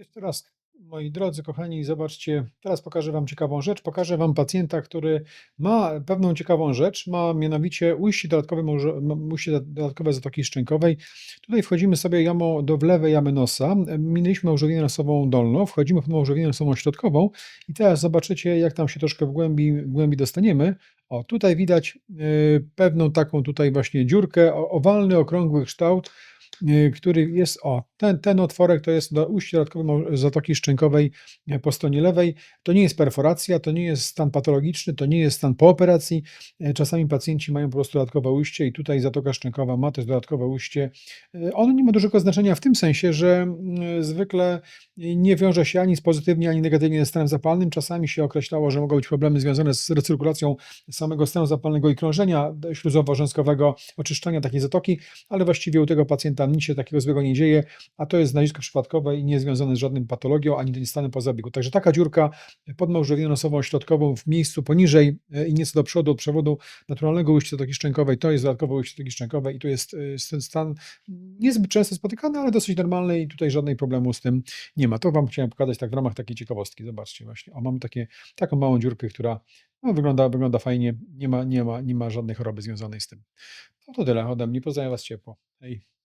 Jeszcze raz, moi drodzy, kochani, zobaczcie, teraz pokażę Wam ciekawą rzecz. Pokażę Wam pacjenta, który ma pewną ciekawą rzecz, ma mianowicie ujście dodatkowe, ujście dodatkowe zatoki szczękowej. Tutaj wchodzimy sobie jamą do wlewej jamy nosa, minęliśmy małżowinę nosową dolną, wchodzimy w małżowinę nosową środkową i teraz zobaczycie, jak tam się troszkę w głębi, w głębi dostaniemy. O, tutaj widać y, pewną taką tutaj właśnie dziurkę, owalny, okrągły kształt, y, który jest, o, ten, ten otworek to jest do dodatkowej mał- zatoki szczękowej po stronie lewej. To nie jest perforacja, to nie jest stan patologiczny, to nie jest stan po operacji. Czasami pacjenci mają po prostu dodatkowe ujście i tutaj zatoka szczękowa ma też dodatkowe ujście. Ono nie ma dużego znaczenia w tym sensie, że mm, zwykle nie wiąże się ani z pozytywnie, ani negatywnie ze stanem zapalnym. Czasami się określało, że mogą być problemy związane z recyrkulacją samego stanu zapalnego i krążenia śluzowo-rzęskowego, oczyszczania takiej zatoki, ale właściwie u tego pacjenta nic się takiego złego nie dzieje, a to jest znalezisko przypadkowe i nie związane z żadnym patologią, ani stanem po zabiegu. Także taka dziurka pod małżowiną nosową środkową w miejscu poniżej e, i nieco do przodu od przewodu naturalnego ujścia szczękowej, to jest dodatkowe ujście zatoki szczękowej i tu jest e, ten stan niezbyt często spotykany, ale dosyć normalny i tutaj żadnej problemu z tym nie ma. To Wam chciałem pokazać tak w ramach takiej ciekawostki. Zobaczcie właśnie. O, mam takie, taką małą dziurkę, która no, wygląda, wygląda fajnie. Nie ma, nie, ma, nie ma żadnej choroby związanej z tym. No to tyle ode mnie. Pozdrawiam Was ciepło. Hej.